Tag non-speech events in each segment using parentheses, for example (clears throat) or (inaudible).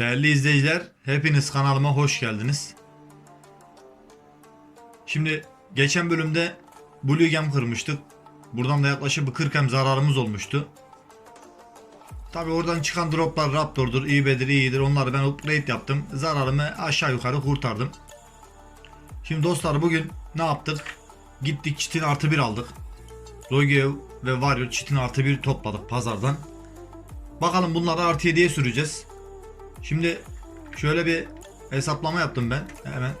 Değerli izleyiciler, hepiniz kanalıma hoş geldiniz. Şimdi geçen bölümde Blue Gem kırmıştık. Buradan da yaklaşık bir 40 hem zararımız olmuştu. Tabi oradan çıkan droplar Raptor'dur, İB'dir, iyidir. Onları ben upgrade yaptım. Zararımı aşağı yukarı kurtardım. Şimdi dostlar bugün ne yaptık? Gittik çitin artı bir aldık. Rogev ve Warrior çitin artı bir topladık pazardan. Bakalım bunları artı 7'ye süreceğiz. Şimdi şöyle bir hesaplama yaptım ben. Hemen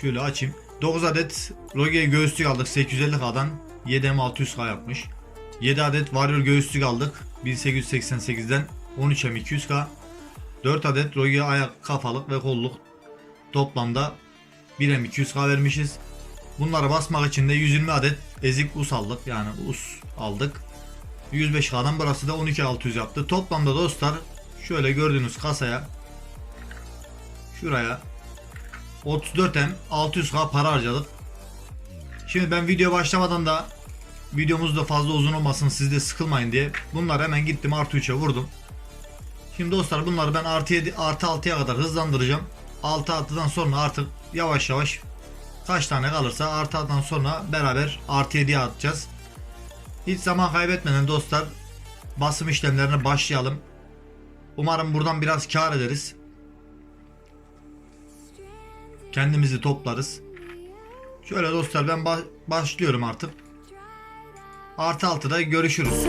şöyle açayım. 9 adet Roge göğüslük aldık 850K'dan 7M 600K yapmış. 7 adet Warrior göğüslük aldık 1888'den 13M 200K. 4 adet Roge ayak kafalık ve kolluk toplamda 1M 200K vermişiz. Bunları basmak için de 120 adet ezik us aldık yani us aldık. 105K'dan burası da 12600 yaptı. Toplamda dostlar şöyle gördüğünüz kasaya şuraya 34M 600K para harcadık. Şimdi ben video başlamadan da videomuz da fazla uzun olmasın siz de sıkılmayın diye bunları hemen gittim artı 3'e vurdum. Şimdi dostlar bunları ben artı 7 artı 6'ya kadar hızlandıracağım. 6 6'dan sonra artık yavaş yavaş kaç tane kalırsa artı 6'dan sonra beraber artı 7'ye atacağız. Hiç zaman kaybetmeden dostlar basım işlemlerine başlayalım. Umarım buradan biraz kar ederiz. Kendimizi toplarız. Şöyle dostlar ben ba- başlıyorum artık. Artı 6'da görüşürüz.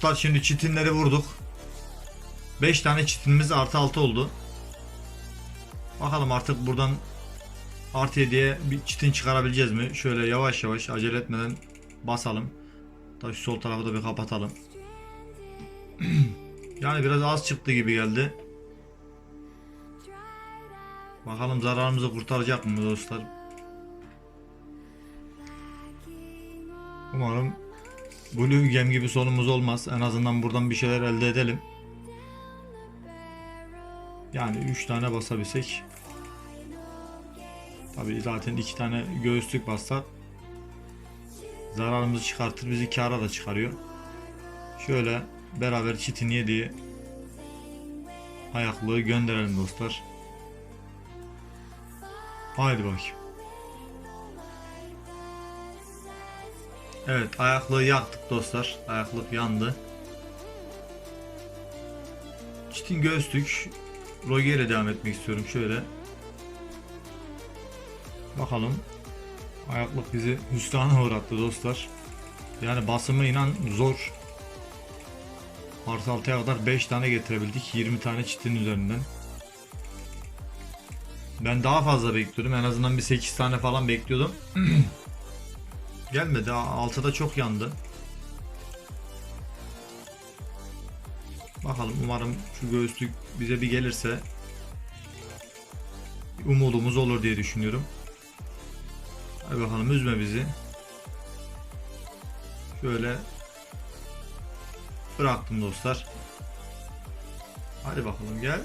Dostlar şimdi çitinleri vurduk. 5 tane çitinimiz artı 6 oldu. Bakalım artık buradan artı 7'ye bir çitin çıkarabileceğiz mi? Şöyle yavaş yavaş acele etmeden basalım. Tabii şu sol tarafı da bir kapatalım. (clears throat) yani biraz az çıktı gibi geldi. Bakalım zararımızı kurtaracak mı dostlar? Umarım Blue Gem gibi sonumuz olmaz. En azından buradan bir şeyler elde edelim. Yani 3 tane basabilsek. Tabii zaten 2 tane göğüslük bassak zararımızı çıkartır bizi kâra da çıkarıyor. Şöyle beraber çitin yediği ayaklığı gönderelim dostlar. Haydi bakayım. Evet ayaklığı yaktık dostlar. Ayaklık yandı. Çitin göğüslük. Roger ile devam etmek istiyorum şöyle. Bakalım. Ayaklık bizi hüsrana uğrattı dostlar. Yani basımı inan zor. Artı altıya kadar 5 tane getirebildik. 20 tane çitin üzerinden. Ben daha fazla bekliyordum. En azından bir 8 tane falan bekliyordum. (clears throat) Gelmedi. Altıda çok yandı. Bakalım umarım şu göğüslük bize bir gelirse umudumuz olur diye düşünüyorum. Hadi bakalım üzme bizi. Şöyle bıraktım dostlar. Hadi bakalım gel.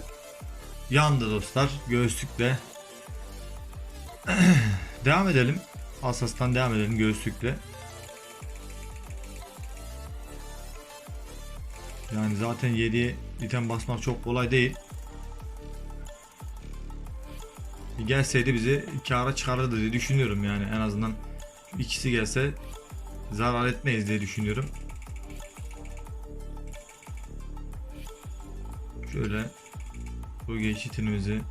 Yandı dostlar göğüslükle. (clears throat) devam edelim. Asas'tan devam edelim göğüslükle. Yani zaten 7'ye item basmak çok kolay değil. Gelseydi bizi kâra çıkarırdı diye düşünüyorum yani en azından ikisi gelse zarar etmeyiz diye düşünüyorum. Şöyle bu geçitinimizi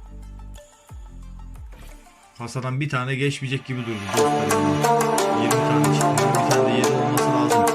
kasadan bir tane geçmeyecek gibi durdu dostlar. Yani 20 tane çitin bir tane de 7 olması lazım.